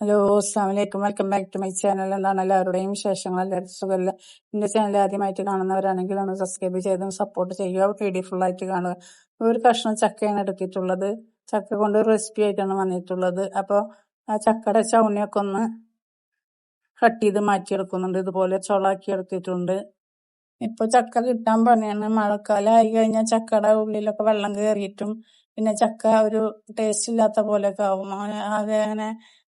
Hello അസ്സാം വലൈക്കും welcome back to my channel എന്താണ് എല്ലാവരുടെയും വിശേഷങ്ങൾ? എല്ലാവരും സുഖമല്ല? എന്റെ ചാനൽ ആദ്യമായിട്ട് കാണുന്നവരാണെങ്കിൽ ഒന്ന് സബ്സ്ക്രൈബ് ചെയ്ത് സപ്പോർട്ട് ചെയ്യുക. വീഡിയോ ആയിട്ട് കാണുക. ഒരു കഷ്ണം ചക്കയാണ് എടുത്തിട്ടുള്ളത്. ചക്ക കൊണ്ട് ഒരു റെസിപ്പി ആയിട്ടാണ് വന്നിട്ടുള്ളത്. അപ്പോൾ ആ ചക്കയുടെ ചൗണിയൊക്കെ ഒന്ന് കട്ട് ചെയ്ത് മാറ്റിയെടുക്കുന്നുണ്ട്. ഇതുപോലെ ചൊളാക്കി എടുത്തിട്ടുണ്ട്. ഇപ്പൊ ചക്ക കിട്ടാൻ പണിയാണ്. മഴക്കാലം ആയി കഴിഞ്ഞാൽ ചക്കയുടെ ഉള്ളിലൊക്കെ വെള്ളം കയറിയിട്ടും പിന്നെ ചക്ക ഒരു ടേസ്റ്റ് ഇല്ലാത്ത പോലെയൊക്കെ ആവും. അങ്ങനെ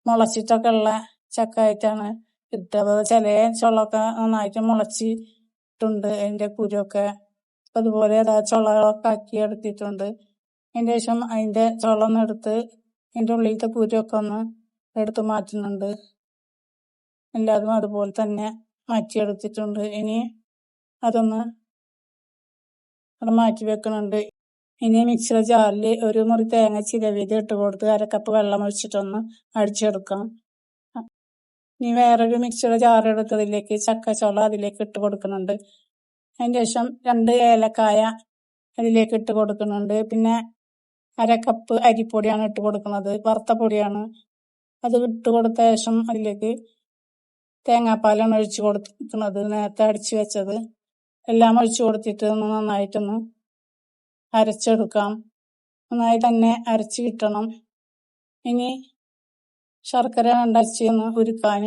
മുളച്ചിട്ടൊക്കെ ഉള്ള ചക്ക ആയിട്ടാണ് കിട്ടുക ചില ചുളൊക്കെ നന്നായിട്ട് മുളച്ചിട്ടുണ്ട്. അതിന്റെ കുരുവൊക്കെ അതുപോലെ ഏതാ ചുളകളൊക്കെ ആക്കി എടുത്തിട്ടുണ്ട്. അതിന്റെ ശേഷം അതിന്റെ ചുള ഒന്ന് എടുത്ത് അതിന്റെ ഉള്ളിലത്തെ കുരുവൊക്കെ ഒന്ന് എടുത്ത് മാറ്റുന്നുണ്ട്. എല്ലാതും അതുപോലെ തന്നെ മാറ്റിയെടുത്തിട്ടുണ്ട് ഇനി അതൊന്ന് അത് മാറ്റി വെക്കുന്നുണ്ട്. ഇനി മിക്സിയുടെ ജാറിൽ ഒരു മുറി തേങ്ങ ചിരവിയത് ഇട്ട് കൊടുത്ത് അര കപ്പ് വെള്ളം ഒഴിച്ചിട്ടൊന്ന് അടിച്ചെടുക്കാം. ഇനി വേറൊരു മിക്സിയുടെ ജാർ എടുത്തതിലേക്ക് ചക്കച്ചോള അതിലേക്ക് ഇട്ട് കൊടുക്കുന്നുണ്ട്. അതിന് ശേഷം രണ്ട് ഏലക്കായ അതിലേക്ക് ഇട്ട് കൊടുക്കുന്നുണ്ട്. പിന്നെ അര കപ്പ് അരിപ്പൊടിയാണ് ഇട്ട് കൊടുക്കുന്നത്. വറുത്ത പൊടിയാണ്. അത് ഇട്ട് കൊടുത്ത ശേഷം അതിലേക്ക് തേങ്ങാപ്പാലാണ് ഒഴിച്ച് കൊടുക്കുന്നത് നേരത്തെ അടിച്ചു വെച്ചത്. എല്ലാം ഒഴിച്ചു കൊടുത്തിട്ട് നന്നായിട്ടൊന്ന് അരച്ചെടുക്കാം. നന്നായി തന്നെ അരച്ച് കിട്ടണം. ഇനി ശർക്കര രണ്ടരച്ച് ഒന്ന് ഉരുക്കാൻ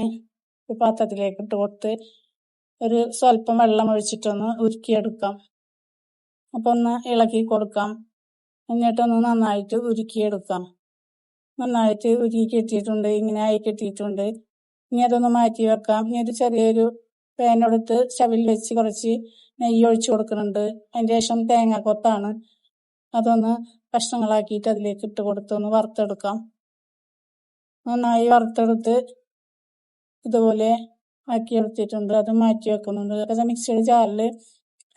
ഒരു പാത്രത്തിലേക്ക് ഇട്ട് കൊടുത്ത് ഒരു സ്വല്പം വെള്ളം ഒഴിച്ചിട്ടൊന്ന് ഉരുക്കിയെടുക്കാം. അപ്പൊ ഒന്ന് ഇളക്കി കൊടുക്കാം. എന്നിട്ടൊന്ന് നന്നായിട്ട് ഉരുക്കിയെടുക്കാം. നന്നായിട്ട് ഉരുക്കി കെട്ടിയിട്ടുണ്ട് ഇങ്ങനെ ആയി കെട്ടിയിട്ടുണ്ട്. ഇനി അതൊന്ന് മാറ്റി വെക്കാം. ഇനി ഒരു ചെറിയൊരു പാനെടുത്ത് സ്റ്റവിൽ വെച്ച് കുറച്ച് നെയ്യ് ഒഴിച്ചു കൊടുക്കുന്നുണ്ട്. അതിന് ശേഷം തേങ്ങ കൊത്താണ് അതൊന്ന് കഷ്ണങ്ങളാക്കിയിട്ട് അതിലേക്ക് ഇട്ട് കൊടുത്ത് ഒന്ന് വറുത്തെടുക്കാം. നന്നായി വറുത്തെടുത്ത് ഇതുപോലെ ആക്കി എടുത്തിട്ടുണ്ട് അത് മാറ്റി വെക്കുന്നുണ്ട്. അതൊക്കെ മിക്സിയുടെ ജാറിൽ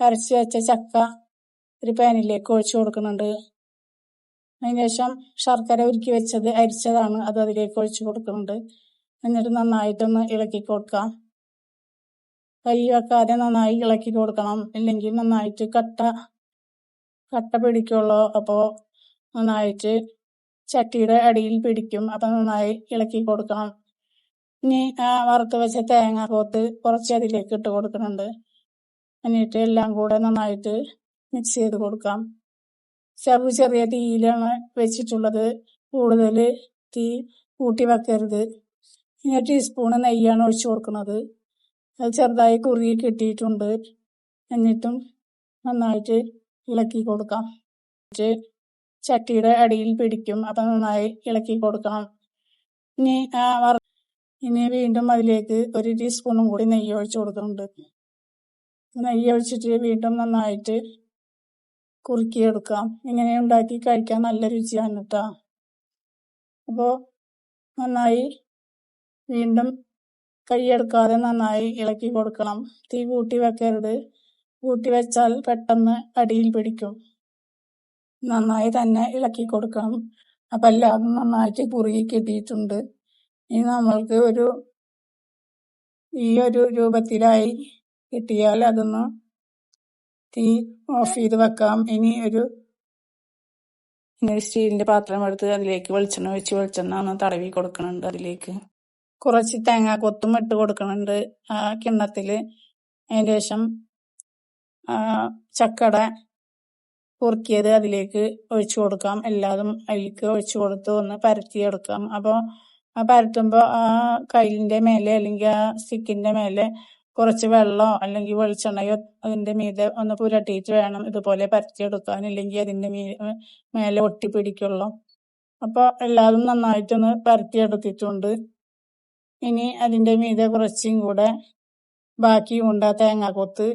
അരച്ച് വെച്ച ചക്ക ഒരു പാനിലേക്ക് ഒഴിച്ചു കൊടുക്കുന്നുണ്ട്. അതിനുശേഷം ശർക്കര ഉരുക്കി വെച്ചത് അരിച്ചതാണ്. അത് അതിലേക്ക് ഒഴിച്ചു കൊടുക്കുന്നുണ്ട്. എന്നിട്ട് നന്നായിട്ടൊന്ന് ഇളക്കി കൊടുക്കാം. കൈ വെക്കാതെ നന്നായി ഇളക്കി കൊടുക്കണം. ഇല്ലെങ്കിൽ നന്നായിട്ട് കട്ട കട്ട പിടിക്കുള്ളൂ. അപ്പോ നന്നായിട്ട് ചട്ടിയുടെ അടിയിൽ പിടിക്കും. അപ്പം നന്നായി ഇളക്കി കൊടുക്കണം. ഇനി ആ വറുത്ത് വെച്ച തേങ്ങ കോത്ത് കുറച്ച് അതിലേക്ക് ഇട്ട് കൊടുക്കുന്നുണ്ട്. എന്നിട്ട് എല്ലാം കൂടെ നന്നായിട്ട് മിക്സ് ചെയ്ത് കൊടുക്കാം. ചെറു ചെറിയ തീയിലാണ് വെച്ചിട്ടുള്ളത്. കൂടുതൽ തീ കൂട്ടി വെക്കരുത്. ഇനി ടീസ്പൂണ് നെയ്യാണ് ഒഴിച്ചു കൊടുക്കുന്നത്. അത് ചെറുതായി കുറുകി കിട്ടിയിട്ടുണ്ട്. എന്നിട്ടും നന്നായിട്ട് ഇളക്കി കൊടുക്കാം. ചട്ടിയുടെ അടിയിൽ പിടിക്കും. അപ്പൊ നന്നായി ഇളക്കി കൊടുക്കണം ഇനി ഇനി വീണ്ടും അതിലേക്ക് ഒരു ടീസ്പൂണും കൂടി നെയ്യ് ഒഴിച്ചു കൊടുക്കുന്നുണ്ട്. നെയ്യ് ഒഴിച്ചിട്ട് വീണ്ടും നന്നായിട്ട് കുറുക്കിയെടുക്കാം. ഇങ്ങനെ ഉണ്ടാക്കി കഴിക്കാൻ നല്ല രുചിയാണ് കേട്ടോ. അപ്പോൾ നന്നായി വീണ്ടും കൈയെടുക്കാതെ നന്നായി ഇളക്കി കൊടുക്കണം. തീ കൂട്ടി വെക്കരുത്. കൂട്ടി വെച്ചാൽ പെട്ടെന്ന് അടിയിൽ പിടിക്കും. നന്നായി തന്നെ ഇളക്കി കൊടുക്കണം അപ്പം എല്ലാം നന്നായിട്ട് കുറുകി കിട്ടിയിട്ടുണ്ട്. ഇനി നമ്മൾക്ക് ഒരു ഈ ഒരു രൂപത്തിലായി കിട്ടിയാൽ അതൊന്ന് തീ ഓഫ് ചെയ്ത് വെക്കാം. ഇനി ഒരു സ്റ്റീലിന്റെ പാത്രം എടുത്ത് അതിലേക്ക് വെളിച്ചെണ്ണ ഒഴിച്ച് വെളിച്ചെണ്ണ ഒന്ന് തടവി കൊടുക്കുന്നുണ്ട് അതിലേക്ക്. കുറച്ച് തേങ്ങ കൊത്തും ഇട്ട് കൊടുക്കുന്നുണ്ട് ആ കിണ്ണത്തിൽ. അതിന് ശേഷം ചക്കട കുറുക്കിയത് അതിലേക്ക് ഒഴിച്ചു കൊടുക്കാം. എല്ലാതും അതിലേക്ക് ഒഴിച്ചു കൊടുത്ത് ഒന്ന് പരത്തിയെടുക്കാം. അപ്പോൾ ആ പരത്തുമ്പോൾ ആ കയ്യിലിന്റെ മേലെ അല്ലെങ്കിൽ ആ സ്റ്റിക്കിന്റെ മേലെ കുറച്ച് വെള്ളമോ അല്ലെങ്കിൽ വെളിച്ചെണ്ണയോ അതിന്റെ മീതെ ഒന്ന് പുരട്ടിയിട്ട് വേണം ഇതുപോലെ പരത്തിയെടുക്കാൻ. ഇല്ലെങ്കിൽ അതിന്റെ മീ മേലെ ഒട്ടി ഒട്ടിപ്പിടിക്കുള്ളൂ അപ്പോൾ എല്ലാതും നന്നായിട്ടൊന്ന് പരത്തിയെടുത്തിട്ടുണ്ട്. ഇനി അതിന്റെ മീതെ കുറച്ചും കൂടെ ബാക്കി തേങ്ങ കൊത്ത്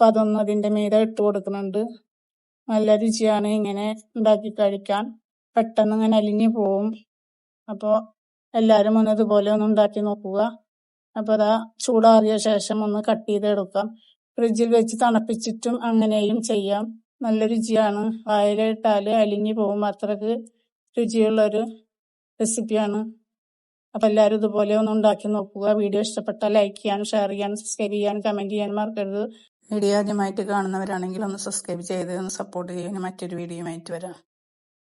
അപ്പം അതൊന്ന് അതിന്റെ മീതെ ഇട്ട് കൊടുക്കുന്നുണ്ട്. നല്ല രുചിയാണ് ഇങ്ങനെ ഉണ്ടാക്കി കഴിക്കാൻ. പെട്ടെന്ന് ഇങ്ങനെ അലിഞ്ഞു പോവും. അപ്പോൾ എല്ലാവരും ഒന്ന് ഇതുപോലെ ഒന്ന് ഉണ്ടാക്കി നോക്കുക. അപ്പോൾ അതാ ചൂടാറിയ ശേഷം ഒന്ന് കട്ട് ചെയ്തെടുക്കാം. ഫ്രിഡ്ജിൽ വെച്ച് തണുപ്പിച്ചിട്ടും അങ്ങനെയും ചെയ്യാം. നല്ല രുചിയാണ്. വായിലിട്ടാൽ അലിഞ്ഞു പോകും അത്രയ്ക്ക് രുചിയുള്ളൊരു റെസിപ്പിയാണ്. അപ്പം എല്ലാവരും ഇതുപോലെ ഒന്ന് ഉണ്ടാക്കി നോക്കുക. വീഡിയോ ഇഷ്ടപ്പെട്ടാൽ ലൈക്ക് ചെയ്യാൻ ഷെയർ ചെയ്യാൻ സബ്സ്ക്രൈബ് ചെയ്യാൻ കമന്റ് ചെയ്യാൻ മറക്കരുത്. വീഡിയോ ആദ്യമായിട്ട് കാണുന്നവരാണെങ്കിൽ ഒന്ന് സബ്സ്ക്രൈബ് ചെയ്ത് ഒന്ന് സപ്പോർട്ട് ചെയ്യാൻ മറ്റൊരു വീഡിയോയുമായിട്ട് വരാം.